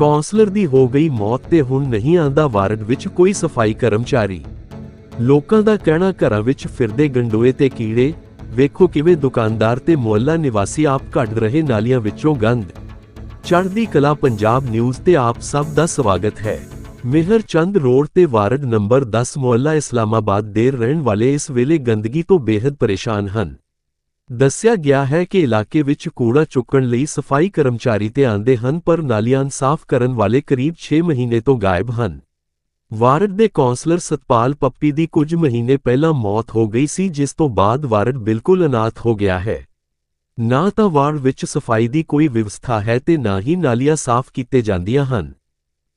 Councillor ਦੀ ਹੋ ਗਈ ਮੌਤ ਤੇ ਹੁਣ ਨਹੀਂ ਆਂਦਾ ਵਾਰਡ ਵਿੱਚ ਕੋਈ ਸਫ਼ਾਈ ਕਰਮਚਾਰੀ। ਲੋਕਾਂ ਦਾ ਕਹਿਣਾ ਘਰਾਂ ਵਿੱਚ ਫਿਰਦੇ ਗੰਡੋਏ ਤੇ ਕੀੜੇ, ਵੇਖੋ ਕਿਵੇਂ ਦੁਕਾਨਦਾਰ ਤੇ ਮੁਹੱਲਾ ਨਿਵਾਸੀ ਆਪ ਕੱਢ ਰਹੇ ਨਾਲੀਆਂ ਵਿੱਚੋਂ ਗੰਦ। ਚੜ੍ਹਦੀ ਕਲਾ ਪੰਜਾਬ ਨਿਊਜ਼ ਤੇ ਆਪ ਸਭ ਦਾ ਸਵਾਗਤ ਹੈ। ਮਿਹਰ ਚੰਦ ਰੋਡ ਤੇ ਵਾਰਡ ਨੰਬਰ 10 ਮੁਹੱਲਾ ਇਸਲਾਮਾਬਾਦ ਦੇ ਰਹਿਣ ਵਾਲੇ ਇਸ ਵੇਲੇ ਗੰਦਗੀ ਤੋਂ ਬੇहद ਪਰੇਸ਼ਾਨ ਹਨ। ਦੱਸਿਆ ਗਿਆ ਹੈ ਕਿ ਇਲਾਕੇ ਵਿੱਚ ਕੂੜਾ ਚੁੱਕਣ ਲਈ ਸਫ਼ਾਈ ਕਰਮਚਾਰੀ ਤੇ ਆਂਦੇ ਹਨ, ਪਰ ਨਾਲੀਆਂ ਸਾਫ਼ ਕਰਨ ਵਾਲੇ ਕਰੀਬ 6 ਮਹੀਨੇ ਤੋਂ ਗਾਇਬ ਹਨ। ਵਾਰਡ ਦੇ ਕੌਂਸਲਰ ਸਤਪਾਲ ਪੱਪੀ ਦੀ ਕੁਝ ਮਹੀਨੇ ਪਹਿਲਾਂ ਮੌਤ ਹੋ ਗਈ ਸੀ, ਜਿਸ ਤੋਂ ਬਾਅਦ ਵਾਰਡ ਬਿਲਕੁਲ ਅਨਾਥ ਹੋ ਗਿਆ ਹੈ। ਨਾ ਤਾਂ ਵਾਰਡ ਵਿੱਚ ਸਫ਼ਾਈ ਦੀ ਕੋਈ ਵਿਵਸਥਾ ਹੈ ਤੇ ਨਾ ਹੀ ਨਾਲੀਆਂ ਸਾਫ਼ ਕੀਤੇ ਜਾਂਦੀਆਂ ਹਨ।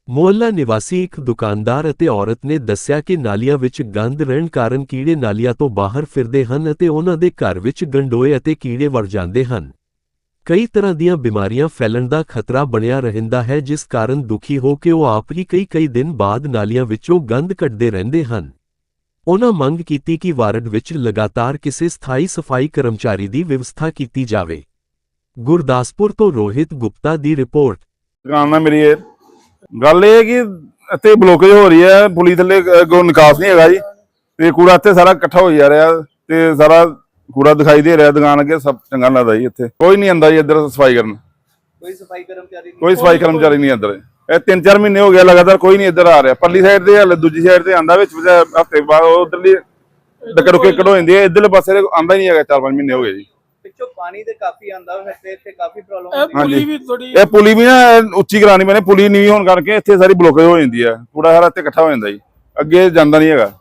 ਮੁਹੱਲਾ ਨਿਵਾਸੀ ਇੱਕ ਦੁਕਾਨਦਾਰ ਅਤੇ ਔਰਤ ਨੇ ਦੱਸਿਆ ਕਿ ਨਾਲੀਆਂ ਵਿੱਚ ਗੰਦ ਰਹਿਣ ਕਾਰਨ ਕੀੜੇ ਨਾਲੀਆਂ ਤੋਂ ਬਾਹਰ ਫਿਰਦੇ ਹਨ ਅਤੇ ਉਹਨਾਂ ਦੇ ਘਰ ਵਿੱਚ ਗੰਡੋਏ ਅਤੇ ਕੀੜੇ ਵੜ ਜਾਂਦੇ ਹਨ। ਕਈ ਤਰ੍ਹਾਂ ਦੀਆਂ ਬਿਮਾਰੀਆਂ ਫੈਲਣ ਦਾ ਖਤਰਾ ਬਣਿਆ ਰਹਿੰਦਾ ਹੈ, ਜਿਸ ਕਾਰਨ ਦੁਖੀ ਹੋ ਕੇ ਉਹ ਆਪ ਹੀ ਕਈ ਕਈ ਦਿਨ ਬਾਅਦ ਨਾਲੀਆਂ ਵਿੱਚੋਂ ਗੰਦ ਕੱਢਦੇ ਰਹਿੰਦੇ ਹਨ। ਉਹਨਾਂ ਮੰਗ ਕੀਤੀ ਕਿ ਵਾਰਡ ਵਿੱਚ ਲਗਾਤਾਰ ਕਿਸੇ ਸਥਾਈ ਸਫ਼ਾਈ ਕਰਮਚਾਰੀ ਦੀ ਵਿਵਸਥਾ ਕੀਤੀ ਜਾਵੇ। ਗੁਰਦਾਸਪੁਰ ਤੋਂ ਰੋਹਿਤ ਗੁਪਤਾ ਦੀ ਰਿਪੋਰਟ। ਦੁਕਾਨ ਮੇਰੀ ਗੱਲ ਇਹ ਕਿ ਇੱਥੇ ਬਲੋਕੇਜ ਹੋ ਰਹੀ ਹੈ ਪੁਲੀ ਥੱਲੇ ਕੋ ਨਿਕਾਸ ਨਹੀਂ ਹੈਗਾ ਜੀ। ਤੇ ਕੂੜਾ ਇੱਥੇ ਸਾਰਾ ਇਕੱਠਾ ਹੋ ਜਾ ਰਿਹਾ ਤੇ ਸਾਰਾ ਕੂੜਾ ਦਿਖਾਈ ਦੇ ਰਿਹਾ ਦੁਕਾਨ ਅੱਗੇ ਸਭ ਚੰਗਾ ਲੱਗਦਾ ਜੀ ਇੱਥੇ। ਕੋਈ ਨਹੀਂ ਆਂਦਾ ਜੀ ਇੱਧਰ ਸਫ਼ਾਈ ਕਰਨ। ਕੋਈ ਸਫ਼ਾਈ ਕਰਮਚਾਰੀ ਨਹੀਂ। ਕੋਈ ਸਫ਼ਾਈ ਕਰਮਚਾਰੀ ਨਹੀਂ ਇੱਧਰ। ਇਹ ਤਿੰਨ ਚਾਰ ਮਹੀਨੇ ਹੋ ਗਏ ਲਗਾਤਾਰ ਕੋਈ ਨਹੀਂ ਇੱਧਰ ਆ ਰਿਹਾ। ਪਰਲੀ ਸਾਈਡ ਤੇ ਹਲੇ ਦੂਜੀ ਸਾਈਡ ਤੇ ਆਂਦਾ ਵਿੱਚ ਹਫ਼ਤੇ ਬਾਅਦ ਉਧਰਲੀ ਡੱਕਰ ਕੇ ਕਢੋ ਜਾਂਦੀ ਹੈ ਇੱਧਰਲੇ ਪਾਸੇ ਆਂਦਾ ਹੀ ਨਹੀਂ ਹੈਗਾ ਚਾਰ ਪੰਜ ਮਹੀਨੇ ਹੋ ਗਏ ਜੀ। ਪਾਣੀ ਤੇ ਕਾਫੀ ਆਂਦਾ ਹੈ ਤੇ ਇੱਥੇ ਕਾਫੀ ਪ੍ਰੋਬਲਮ ਇਹ ਹੁੰਦੀ ਪੁਲੀ। ਵੀ ਥੋੜੀ ਇਹ ਪੁਲੀ ਵੀ ਨਾ ਇਹ ਉੱਚੀ ਕਰਾਣੀ ਮੈਨੇ ਪੁਲੀ ਨੀਵੀਂ ਹੋਣ ਕਰਕੇ ਇੱਥੇ ਸਾਰੀ ਬਲੋਕੇਜ ਹੋ ਜਾਂਦੀ ਹੈ ਕੂੜਾ ਸਾਰਾ ਇੱਥੇ ਇਕੱਠਾ ਹੋ ਜਾਂਦਾ ਜੀ। ਅੱਗੇ ਜਾਂਦਾ ਨਹੀਂ ਹੈਗਾ।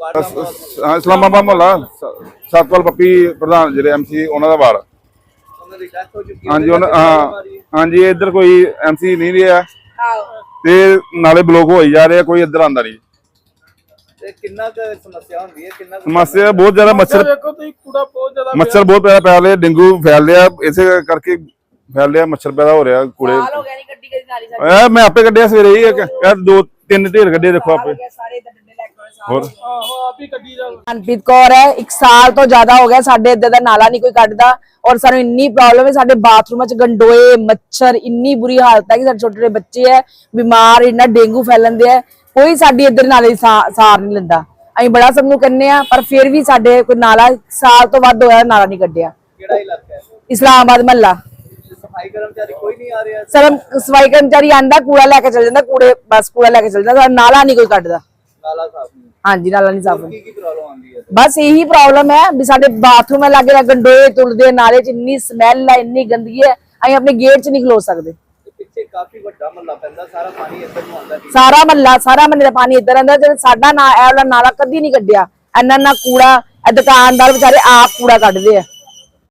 ਹਾਂ ਇਸਲਾਮਾਬਾਦ ਮੁਹੱਲਾ ਸਤਪਾਲ ਪੱਪੀ ਪ੍ਰਧਾਨ ਜਿਹੜੇ ਐਮਸੀ ਉਹਨਾਂ ਦਾ ਵਾਰ। ਹਾਂਜੀ ਉਹਨਾਂ ਹਾਂ। ਹਾਂਜੀ ਇੱਧਰ ਕੋਈ ਐਮਸੀ ਨਹੀਂ ਰਿਹਾ। ਤੇ ਨਾਲੇ ਬਲੋਕ ਹੋਈ ਜਾ ਰਹੇ ਆ, ਕੋਈ ਇੱਧਰ ਆਂਦਾ ਨਹੀਂ। ਤੇ ਕਿੰਨਾ ਕੁ ਸਮੱਸਿਆ ਹੁੰਦੀ ਹੈ ਕਿੰਨਾ ਕੁ ਸਮੱਸਿਆ ਬਹੁਤ ਜ਼ਿਆਦਾ ਮੱਛਰ ਦੇਖੋ ਤੁਸੀਂ ਕੂੜਾ ਬਹੁਤ ਜ਼ਿਆਦਾ ਮੱਛਰ ਬਹੁਤ ਪੈਦਾ ਪੈ ਰਿਹਾ ਡੇਂਗੂ ਫੈਲ ਰਿਹਾ ਇਸੇ ਕਰਕੇ ਫੈਲ ਰਿਹਾ ਮੱਛਰ ਪੈਦਾ ਹੋ ਰਿਹਾ ਕੂੜੇ। ਸਾਲ ਹੋ ਗਿਆ ਨਹੀਂ ਗੱਡੀ ਕਦੀ ਨਾਲੀ ਸਾਡੀ। ਇਹ ਮੈਂ ਆਪੇ ਕੱਢਿਆ ਸਵੇਰੇ ਹੀ ਇੱਕ ਇਹ ਦੋ ਤਿੰਨ ਢੇਰ ਕੱਢੇ ਦੇਖੋ ਆਪੇ। ਸਾਰੇ ਇੱਧਰ ਡੰਡੇ ਲੈ ਕੇ ਆਏ ਸਾਲ ਹੋਰ? ਆਹੋ ਆਪ ਹੀ ਗੱਡੀ ਦਾ ਮਨਪ੍ਰੀਤ ਕੌਰ ਹੈ ਇੱਕ ਸਾਲ ਤੋਂ ਜ਼ਿਆਦਾ ਹੋ ਗਿਆ ਸਾਡੇ ਇੱਧਰ ਦਾ ਨਾਲਾ ਨਹੀਂ ਕੋਈ ਕੱਢਦਾ ਔਰ ਸਾਨੂੰ ਇੰਨੀ ਪ੍ਰੋਬਲਮ ਹੈ ਸਾਡੇ ਬਾਥਰੂਮਾਂ 'ਚ ਗੰਡੋਏ ਮੱਛਰ ਇੰਨੀ ਬੁਰੀ ਹਾਲਤ ਹੈ ਕਿ ਸਾਡੇ ਛੋਟੇ ਛੋਟੇ ਬੱਚੇ ਹੈ ਬਿਮਾਰ ਇੰਨਾ ਡੇਂਗੂ ਫੈਲਣਦੇ ਹੈ। ਕੋਈ ਸਾਡੀ ਇੱਧਰ ਨਾਲੇ ਦੀ ਸਾ- ਸਾਰ ਨਹੀਂ ਲੈਂਦਾ। ਅਸੀਂ ਬੜਾ ਸਭ ਨੂੰ ਕਹਿੰਨੇ ਆ ਪਰ ਫਿਰ ਵੀ ਸਾਡੇ ਕੋਈ ਨਾਲਾ ਸਾਲ ਤੋਂ ਵੱਧ ਹੋਇਆ ਨਾਲਾ ਨਹੀਂ ਕੱਢਿਆ। ਕਿਹੜਾ ਇਲਾਕਾ ਹੈ? ਇਸਲਾਮਾਬਾਦ ਮਹੱਲਾ। ਸਫ਼ਾਈ ਕਰਮਚਾਰੀ ਕੋਈ ਨਹੀਂ ਆ ਰਿਹਾ। ਸਰਮ ਸਫ਼ਾਈ ਕਰਮਚਾਰੀ ਆਂਦਾ ਕੂੜਾ ਲੈ ਕੇ ਚਲ ਜਾਂਦਾ ਕੂੜੇ ਬਸ ਕੂੜਾ ਲੈ ਕੇ ਚਲ ਜਾਂਦਾ ਸਾਡਾ ਨਾਲਾ ਨਹੀਂ ਕੋਈ ਕੱਢਦਾ। ਨਾਲਾ ਸਾਫ਼ ਨਹੀਂ। ਹਾਂਜੀ ਨਾਲਾ ਨਹੀਂ ਸਾਫ਼ ਕੀ ਕੀ ਪ੍ਰੋਬਲਮ ਆਉਂਦੀ ਹੈ? ਬਸ ਇਹੀ ਪ੍ਰੋਬਲਮ ਹੈ ਵੀ ਸਾਡੇ ਬਾਥਰੂਮ ਲੱਗੇ ਗੰਡੋਏ ਤੁਲਦੇ ਨਾਲੇ ਚ ਇੰਨੀ ਸਮੈਲ ਹੈ ਇੰਨੀ ਗੰਦਗੀ ਹੈ ਅਸੀਂ ਆਪਣੇ ਗੇਟ 'ਚ ਨਹੀਂ ਖਲੋ ਸਕਦੇ। ਕਾਫੀ ਵੱਡਾ ਮਹੱਲਾ ਪੈਂਦਾ, ਸਾਰਾ ਪਾਣੀ ਇੱਧਰ ਨੂੰ ਆਉਂਦਾ ਸਾਰਾ ਮਹੱਲਾ ਸਾਰਾ ਮਹੱਲੇ ਦਾ ਪਾਣੀ ਇੱਧਰ ਆਂਦਾ ਤੇ ਸਾਡਾ ਨਾ ਇਹ ਵਾਲਾ ਨਾਲਾ ਕਦੀ ਨਹੀਂ ਕੱਢਿਆ। ਇੰਨਾ ਨਾ ਕੂੜਾ, ਇਹ ਦੁਕਾਨਦਾਰ ਵਿਚਾਰੇ ਆਪ ਕੂੜਾ ਕੱਢਦੇ ਆ।